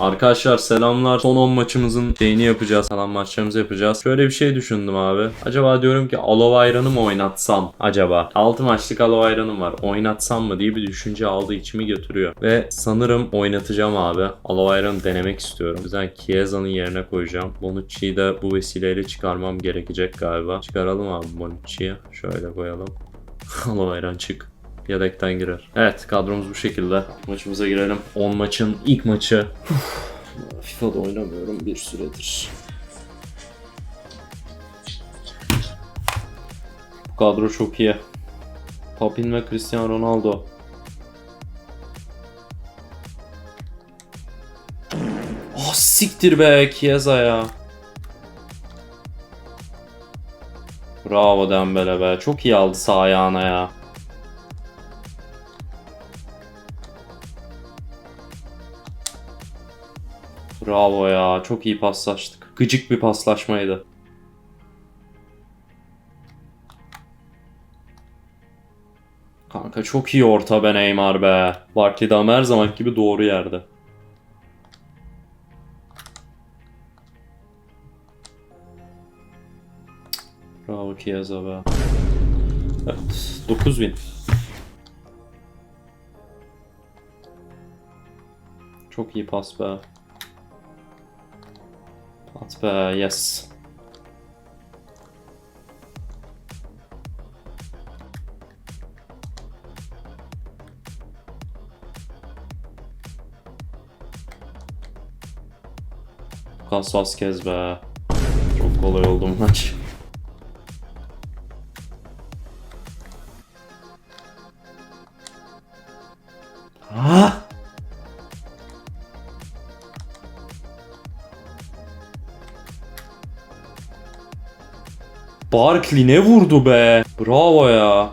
Arkadaşlar selamlar. Son 10 maçımızın şeyini yapacağız. Kalan maçlarımızı yapacağız. Şöyle bir şey düşündüm abi. Acaba diyorum ki Alov Ayran'ı mı oynatsam acaba? 6 maçlık Alov Ayran'ım var. Oynatsam mı diye bir düşünce aldı içimi götürüyor. Ve sanırım oynatacağım abi. Alov Ayran'ı denemek istiyorum. O yüzden Chiesa'nın yerine koyacağım. Bonucci'yi de bu vesileyle çıkarmam gerekecek galiba. Çıkaralım abi Bonucci'yi. Şöyle koyalım. Alov Ayran çık. Yedekten girer. Evet kadromuz bu şekilde. Maçımıza girelim. 10 maçın ilk maçı. FIFA'da oynamıyorum bir süredir. Bu kadro çok iyi. Papin ve Cristiano Ronaldo. Oh siktir be Chiesa ya. Bravo Dembele be. Çok iyi aldı sağ ayağına ya. Bravo ya. Çok iyi paslaştık. Gıcık bir paslaşmaydı. Kanka çok iyi orta be Neymar be. Barkley de ama her zaman gibi doğru yerde. Bravo Chiesa be. Evet. 9000. Çok iyi pas be. At be yes. Lucas Vazquez be. Çok kolay oldu maç. Barkley ne vurdu be? Bravo ya.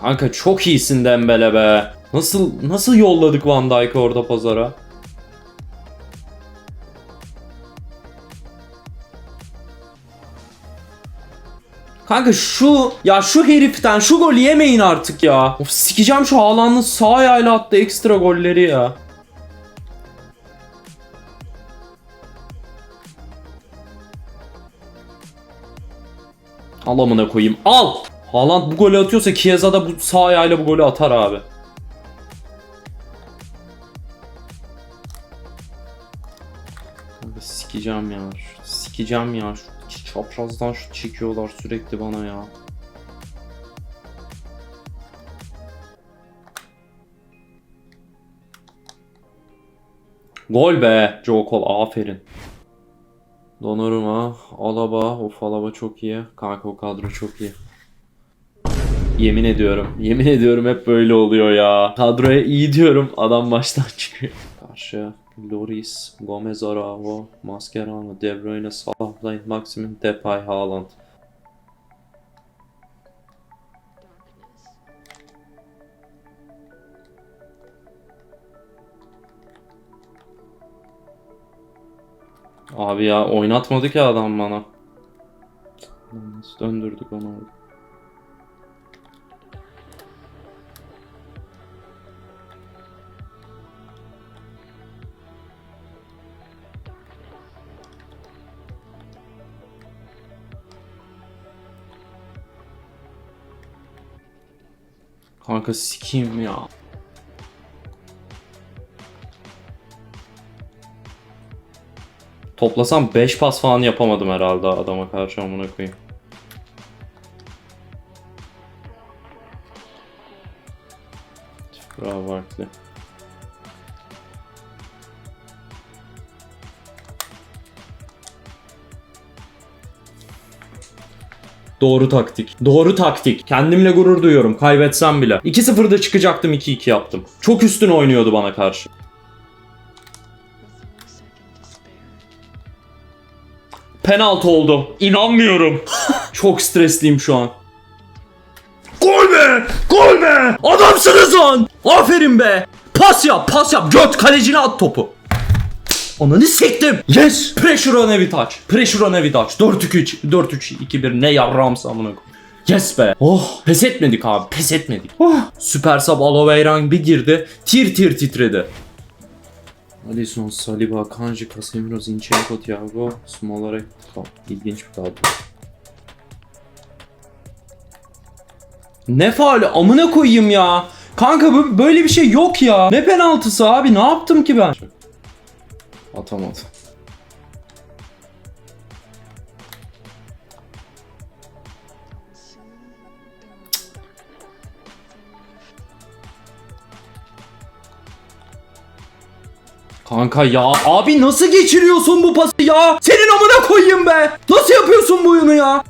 Kanka çok iyisin Dembele be. Nasıl nasıl yolladık Van Dijk'ı orada pazara? Kanka şu ya şu heriften şu gol yemeyin artık ya. Of sikeceğim şu Haaland'ın sağ ayağıyla attığı ekstra golleri ya. Al amına koyayım. Al! Haaland bu golü atıyorsa Chiesa da bu sağ ayağıyla bu golü atar abi. Sikeceğim ya. Sikeceğim ya. Şu çaprazdan şu çekiyorlar sürekli bana ya. Gol be. Joe aferin. Donnarumma, Alaba, of Alaba çok iyi. Kanka o kadro çok iyi. Yemin ediyorum, yemin ediyorum hep böyle oluyor ya. Kadroya iyi diyorum, adam baştan çıkıyor. Karşı Loris, Gomez Araujo, Mascherano, De Bruyne, Salah, Lane, Maximin, Depay, Haaland. Abi ya oynatmadı ki adam bana. Nasıl döndürdük onu orada. Kanka sikeyim ya. Toplasam 5 pas falan yapamadım herhalde adama karşı amına koyayım. Bravo Barkley. Doğru taktik. Doğru taktik. Kendimle gurur duyuyorum. Kaybetsem bile. 2-0'da çıkacaktım 2-2 yaptım. Çok üstün oynuyordu bana karşı. Penaltı oldu. İnanmıyorum. Çok stresliyim şu an. Gol be! Gol be! Adamsınız lan! Aferin be! Pas yap, pas yap. Göt kalecine at topu. Ananı sektim. Yes. Pressure on every touch. Pressure on every touch. 4-2-3. 4-3-2-1 ne yarramsa amına. Yes be. Oh pes etmedik abi pes etmedik. Oh. Süper sub Aloveyran bir girdi. Tir tir titredi. Alisson, Saliba, Kanji, Casemiro, Zinchenko, Thiago, Smolarek. İlginç bir kadro. Ne faali amına koyayım ya. Kanka böyle bir şey yok ya. Ne penaltısı abi ne yaptım ki ben? Atamadı. Kanka ya abi nasıl geçiriyorsun bu pası ya? Senin amına koyayım be. Nasıl yapıyorsun bu oyunu ya?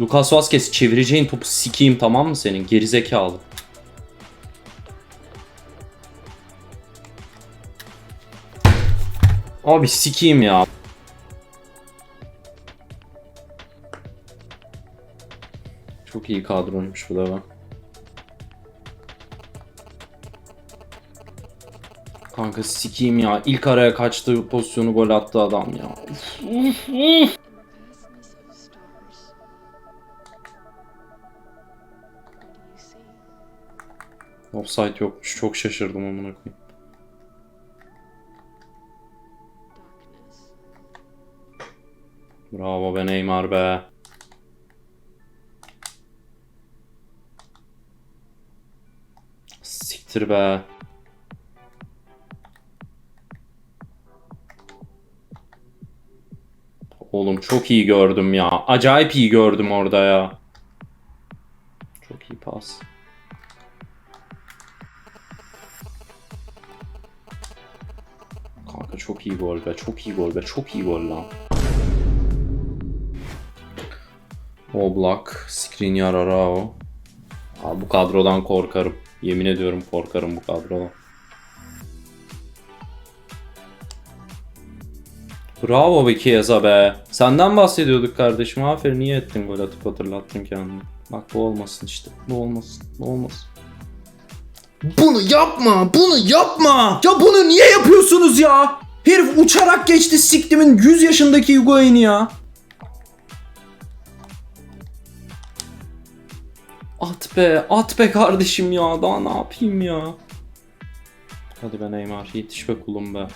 Lucas Vazquez çevireceğin topu sikeyim tamam mı senin gerizekalı? Abi sikeyim ya. Çok iyi kadroymuş bu da ben. Kanka sikeyim ya. İlk araya kaçtığı pozisyonu gol attı adam ya. Offside yokmuş. Çok şaşırdım amına koyayım. Bravo be Neymar be. Siktir be. Oğlum çok iyi gördüm ya. Acayip iyi gördüm orada ya. Çok iyi pas. Kanka çok iyi gol be. Çok iyi gol be. Çok iyi gol lan. Oblak, Skriniar, Arao. Abi bu kadrodan korkarım. Yemin ediyorum korkarım bu kadrodan. Bravo be Chiesa be. Senden bahsediyorduk kardeşim. Aferin iyi ettin gol atıp hatırlattın kendini. Bak bu olmasın işte. Bu olmasın. Bu olmasın. Bunu yapma, bunu yapma. Ya bunu niye yapıyorsunuz ya? Herif uçarak geçti siktimin 100 yaşındaki Higuain'i ya. At be, at be kardeşim ya. Daha ne yapayım ya? Hadi be Neymar, yetiş be kulum be.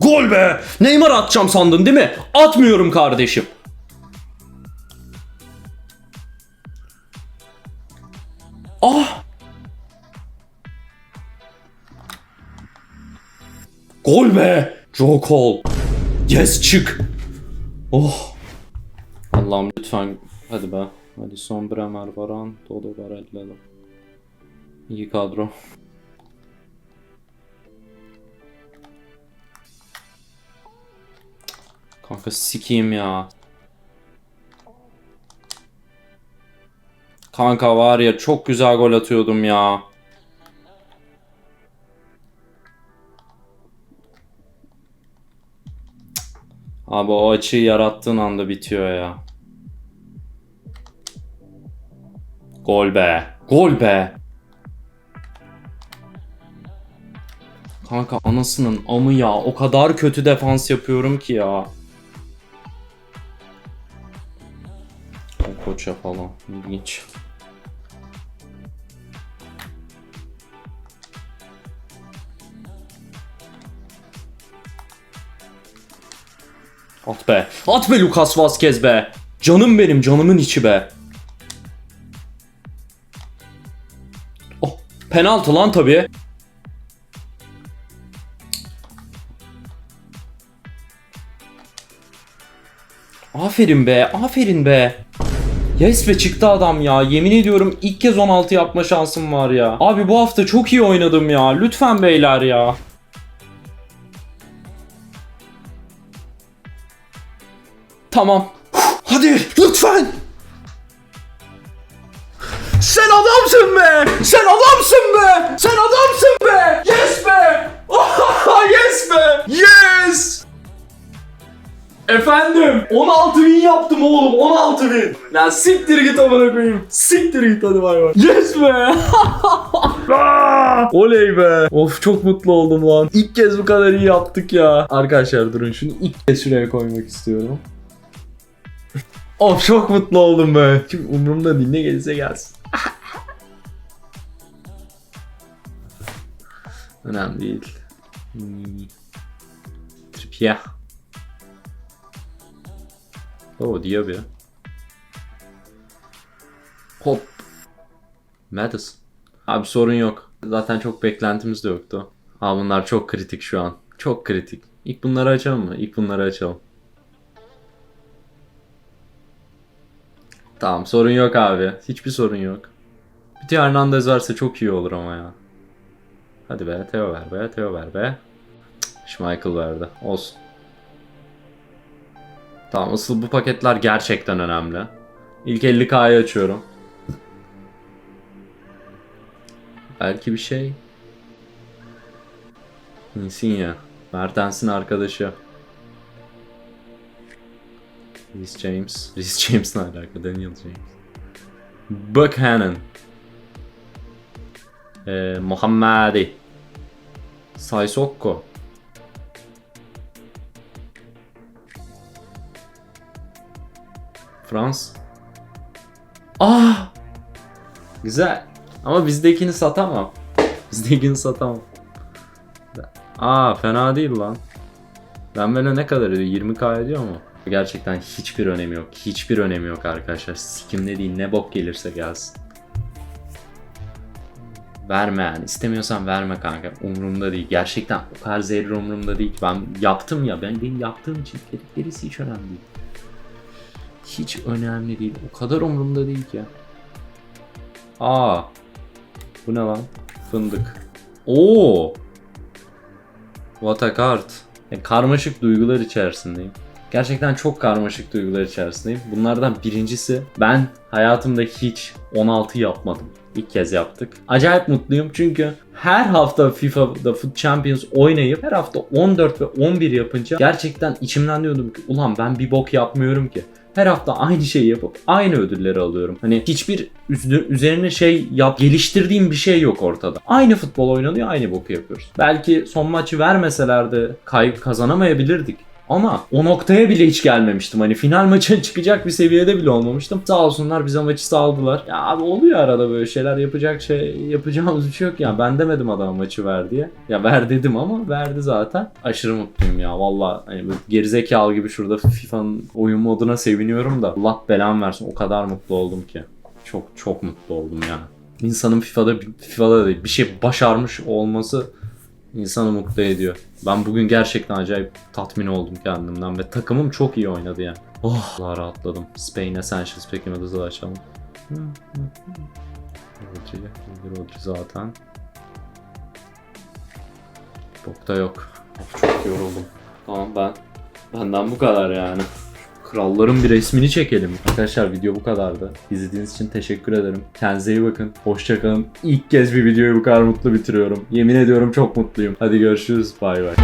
Gol be! Neymar atacağım sandın değil mi? Atmıyorum kardeşim. Ah! Gol be! Joe Cole. Yes çık. Oh. Allah'ım lütfen hadi be. Hadi son Bremer, Varan, Dodo, Barella. İyi kadro. Kanka sikeyim ya. Kanka var ya çok güzel gol atıyordum ya. Abi o açıyı yarattığın anda bitiyor ya. Gol be. Gol be. Kanka anasının amı ya. O kadar kötü defans yapıyorum ki ya. O koça falan. İlginç. At be. At be Lucas Vazquez be. Canım benim canımın içi be. Penaltı lan tabii. Aferin be, aferin be. Yes be çıktı adam ya. Yemin ediyorum ilk kez 16 yapma şansım var ya. Abi bu hafta çok iyi oynadım ya. Lütfen beyler ya. Tamam. Hadi lütfen. Sen adamsın be. Sen adamsın be. Sen adamsın be. Yes be. Oh, yes be. Yes. Efendim 16 bin yaptım oğlum 16 bin. Ya siktir git amına koyayım. Siktir git hadi bay bay. Yes be. Aa! Oley be. Of çok mutlu oldum lan. İlk kez bu kadar iyi yaptık ya. Arkadaşlar durun şunu ilk kez şuraya koymak istiyorum. of çok mutlu oldum be. Şimdi umurumda değil ne gelirse gelsin. Önemli değil. Hmm. Trippier. Oo Diaby. Hop. Madison. Abi sorun yok. Zaten çok beklentimiz de yoktu. Abi bunlar çok kritik şu an. Çok kritik. İlk bunları açalım mı? İlk bunları açalım. Tamam sorun yok abi. Hiçbir sorun yok. Bir de Hernandez varsa çok iyi olur ama ya. Hadi be Theo ver be Theo ver be. Schmeichel verdi. Olsun. Tamam asıl bu paketler gerçekten önemli. İlk 50k'yı açıyorum. Belki bir şey. Insigne. Mertens'in arkadaşı. Reece James. Reece James ne alaka? Daniel James. Buchanan. Ee, Muhammadi. Saisokko. Frans. Ah! Güzel. Ama bizdekini satamam. Bizdekini satamam. Aa fena değil lan. Ben böyle ne kadar ediyor? 20k ediyor mu? Gerçekten hiçbir önemi yok. Hiçbir önemi yok arkadaşlar. Sikim ne değil ne bok gelirse gelsin. Verme yani. İstemiyorsan verme kanka. Umurumda değil. Gerçekten o kadar zerre umurumda değil. Ben yaptım ya. Ben benim yaptığım için gerisi hiç önemli değil. Hiç önemli değil. O kadar umurumda değil ki. Aa. Bu ne lan? Fındık. Oo. What a card. Yani karmaşık duygular içerisindeyim. Gerçekten çok karmaşık duygular içerisindeyim. Bunlardan birincisi ben hayatımda hiç 16 yapmadım. İlk kez yaptık. Acayip mutluyum çünkü her hafta FIFA'da Foot Champions oynayıp her hafta 14 ve 11 yapınca gerçekten içimden diyordum ki ulan ben bir bok yapmıyorum ki. Her hafta aynı şeyi yapıp aynı ödülleri alıyorum. Hani hiçbir üz- üzerine şey yap geliştirdiğim bir şey yok ortada. Aynı futbol oynanıyor, aynı boku yapıyoruz. Belki son maçı vermeselerdi kay kazanamayabilirdik. Ama o noktaya bile hiç gelmemiştim. Hani final maça çıkacak bir seviyede bile olmamıştım. Sağ olsunlar bize maçı sağladılar. Ya abi oluyor arada böyle şeyler yapacak şey yapacağımız bir şey yok ya. Ben demedim adam maçı ver diye. Ya ver dedim ama verdi zaten. Aşırı mutluyum ya valla. Hani gerizekalı gibi şurada FIFA'nın oyun moduna seviniyorum da Allah belamı versin. O kadar mutlu oldum ki. Çok çok mutlu oldum ya. İnsanın FIFA'da FIFA'da değil bir şey başarmış olması insanı mutlu ediyor. Ben bugün gerçekten acayip tatmin oldum kendimden ve takımım çok iyi oynadı yani. Oh Allah rahatladım. Spain Essentials peki da açalım. Rodri, Rodri zaten. Bokta yok. Of, çok yoruldum. Tamam ben. Benden bu kadar yani. Kralların bir resmini çekelim. Arkadaşlar video bu kadardı. İzlediğiniz için teşekkür ederim. Kendinize iyi bakın. Hoşçakalın. İlk kez bir videoyu bu kadar mutlu bitiriyorum. Yemin ediyorum çok mutluyum. Hadi görüşürüz. Bay bay.